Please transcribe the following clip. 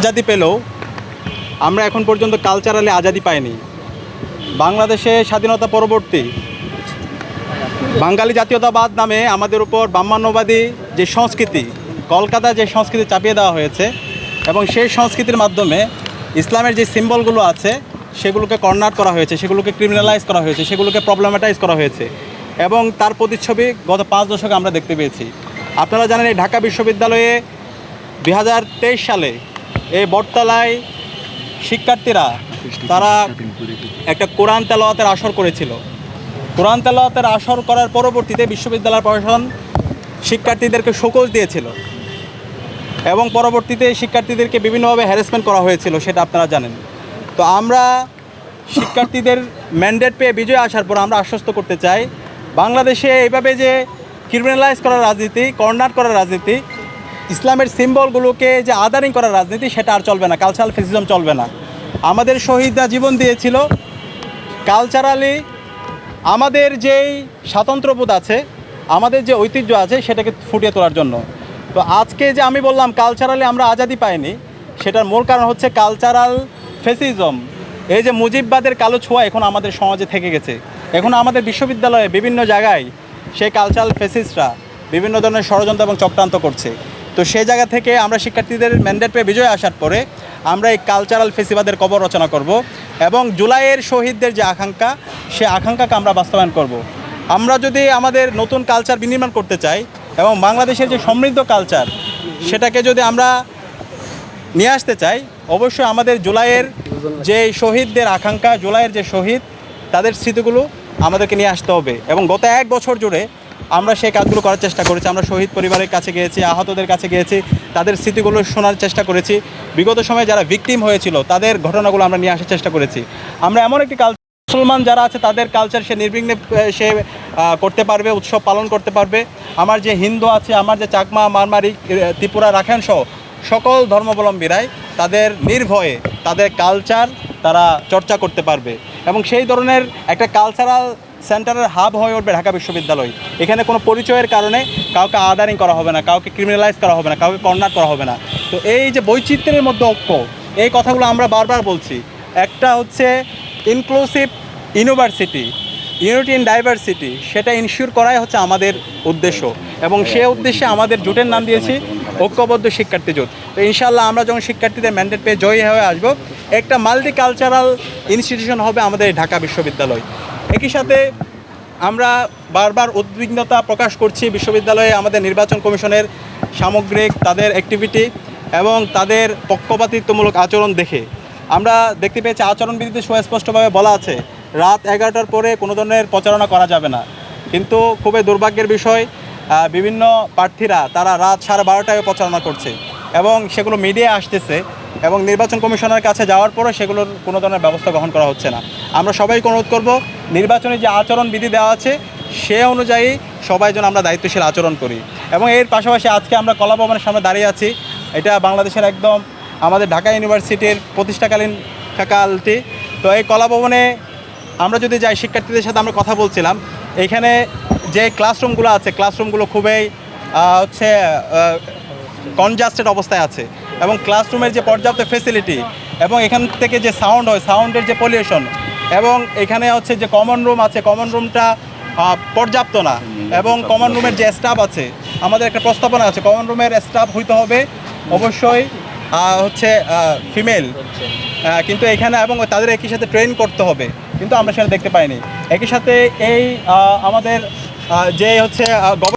আজাদি পেলেও আমরা এখন পর্যন্ত কালচারালি আজাদি পাইনি। বাংলাদেশে স্বাধীনতা পরবর্তী বাঙালি জাতীয়তাবাদ নামে আমাদের উপর ব্রাহ্মণ্যবাদী যে সংস্কৃতি, কলকাতা যে সংস্কৃতি চাপিয়ে দেওয়া হয়েছে এবং সেই সংস্কৃতির মাধ্যমে ইসলামের যে সিম্বলগুলো আছে, সেগুলোকে কর্নার করা হয়েছে, সেগুলোকে ক্রিমিনালাইজ করা হয়েছে, সেগুলোকে প্রবলেমেটাইজ করা হয়েছে এবং তার প্রতিচ্ছবি গত পাঁচ দশকে আমরা দেখতে পেয়েছি। আপনারা জানেন এই ঢাকা বিশ্ববিদ্যালয়ে দু হাজার তেইশ সালে এই বটতলায় শিক্ষার্থীরা, তারা একটা কোরআন তেলাওয়াতের আসর করেছিল। কোরআন তেলাওয়াতের আসর করার পরবর্তীতে বিশ্ববিদ্যালয় প্রশাসন শিক্ষার্থীদেরকে শোকজ দিয়েছিল এবং পরবর্তীতে শিক্ষার্থীদেরকে বিভিন্নভাবে হ্যারাসমেন্ট করা হয়েছিল, সেটা আপনারা জানেন। তো আমরা শিক্ষার্থীদের ম্যান্ডেট পেয়ে বিজয় আসার পর আমরা আশ্বস্ত করতে চাই, বাংলাদেশে এইভাবে যে ক্রিমিনালাইজ করার রাজনীতি কর্নার করার রাজনীতি ইসলামের সিম্বলগুলোকে যে আদারিং করার রাজনীতি, সেটা আর চলবে না। কালচারাল ফেসিজম চলবে না। আমাদের শহীদরা জীবন দিয়েছিল। কালচারালি আমাদের যেই স্বাতন্ত্র্যবোধ আছে, আমাদের যে ঐতিহ্য আছে, সেটাকে ফুটিয়ে তোলার জন্য। তো আজকে যে আমি বললাম কালচারালি আমরা আজাদি পাইনি, সেটার মূল কারণ হচ্ছে কালচারাল ফেসিজম এই যে মুজিববাদের কালো ছোঁয়া এখন আমাদের সমাজে থেকে গেছে। এখন আমাদের বিশ্ববিদ্যালয়ে বিভিন্ন জায়গায় সেই কালচারাল ফেসিসরা বিভিন্ন ধরনের ষড়যন্ত্র এবং চক্রান্ত করছে। তো সেই জায়গা থেকে আমরা শিক্ষার্থীদের ম্যান্ডেট পেয়ে বিজয় আসার পরে আমরা এই কালচারাল ফেসিবাদের কবর রচনা করব এবং জুলাইয়ের শহীদদের যে আকাঙ্ক্ষা, সে আকাঙ্ক্ষাকে আমরা বাস্তবায়ন করব। আমরা যদি আমাদের নতুন কালচার বিনির্মাণ করতে চাই এবং বাংলাদেশের যে সমৃদ্ধ কালচার সেটাকে যদি আমরা নিয়ে আসতে চাই, অবশ্যই আমাদের জুলাইয়ের যে শহীদদের আকাঙ্ক্ষা, জুলাইয়ের যে শহীদ, তাদের স্মৃতিগুলো আমাদেরকে নিয়ে আসতে হবে এবং গত এক বছর জুড়ে আমরা সেই কাজগুলো করার চেষ্টা করেছি, আমরা শহীদ পরিবারের কাছে গিয়েছি, আহতদের কাছে গিয়েছি, তাদের স্মৃতিগুলো শোনার চেষ্টা করেছি। বিগত সময়ে যারা ভিকটিম হয়েছিল, তাদের ঘটনাগুলো আমরা নিয়ে আসার চেষ্টা করেছি। আমরা এমন একটি কালচার মুসলমান যারা আছে, তাদের কালচার সে নির্বিঘ্নে সে করতে পারবে, উৎসব পালন করতে পারবে। আমার যে হিন্দু আছে, আমার যে চাকমা, মারমারি ত্রিপুরা রাখেন সহ সকল ধর্মাবলম্বীরাই তাদের নির্ভয়ে, তাদের কালচার তারা চর্চা করতে পারবে। এবং সেই ধরনের একটা কালচারাল সেন্টারের হাব হয়ে উঠবে ঢাকা বিশ্ববিদ্যালয়। এখানে কোনো পরিচয়ের কারণে কাউকে আদারিং করা হবে না, কাউকে ক্রিমিনালাইজ করা হবে না, কাউকে কর্নার করা হবে না। তো এই যে বৈচিত্র্যের মধ্যে ঐক্য, এই কথাগুলো আমরা বারবার বলছি। একটা হচ্ছে inclusive university unity in diversity সেটা ইনশিওর করাই হচ্ছে আমাদের উদ্দেশ্য। এবং সে উদ্দেশ্যে আমাদের জোটের নাম দিয়েছি ঐক্যবদ্ধ শিক্ষার্থী জোট। তো ইনশাল্লাহ আমরা যখন শিক্ষার্থীদের ম্যান্ডেট পেয়ে জয়ী হয়ে আসব, একটা মাল্টি কালচারাল ইনস্টিটিউশন হবে আমাদের ঢাকা বিশ্ববিদ্যালয়। একই সাথে আমরা বারবার উদ্বিগ্নতা প্রকাশ করছি বিশ্ববিদ্যালয়ে আমাদের নির্বাচন কমিশনের সামগ্রিক তাদের অ্যাক্টিভিটি এবং তাদের পক্ষপাতিত্বমূলক আচরণ দেখে। আমরা দেখতে পেয়েছি আচরণবিধিতে সুস্পষ্টভাবে বলা আছে, রাত এগারোটার পরে কোনো ধরনের প্রচারণা করা যাবে না। কিন্তু খুবই দুর্ভাগ্যের বিষয় বিভিন্ন প্রার্থীরা তারা রাত সাড়ে বারোটায় প্রচারণা করছে এবং সেগুলো মিডিয়ায় আসতেছে। এবং নির্বাচন কমিশনের কাছে যাওয়ার পরে সেগুলোর কোনো ধরনের ব্যবস্থা গ্রহণ করা হচ্ছে না। আমরা সবাইকে অনুরোধ করব, নির্বাচনে যে আচরণ বিধি দেওয়া আছে, সে অনুযায়ী সবাই যেন আমরা দায়িত্বশীল আচরণ করি। এবং এর পাশাপাশি আজকে আমরা কলা ভবনের সামনে দাঁড়িয়ে আছি। এটা বাংলাদেশের একদম আমাদের ঢাকা ইউনিভার্সিটির প্রতিষ্ঠাকালীন ফ্যাকাল্টি। তো এই কলা ভবনে আমরা যদি যাই, শিক্ষার্থীদের সাথে আমরা কথা বলছিলাম। এইখানে যে ক্লাসরুমগুলো আছে ক্লাসরুমগুলো খুবই হচ্ছে কনজাস্টেড অবস্থায় আছে। এবং ক্লাসরুমের যে পর্যাপ্ত ফেসিলিটি এবং এখান থেকে যে সাউন্ড হয় সাউন্ডের যে পলিউশন এবং এখানে হচ্ছে যে কমন রুম আছে কমন রুমটা পর্যাপ্ত না এবং কমন রুমের যে স্টাফ আছে, আমাদের একটা প্রস্তাবনা আছে কমন রুমের স্টাফ হইতে হবে অবশ্যই হচ্ছে ফিমেল কিন্তু এখানে এবং তাদের একই সাথে ট্রেন করতে হবে, কিন্তু আমরা সেটা দেখতে পাইনি। একই সাথে এই আমাদের যে হচ্ছে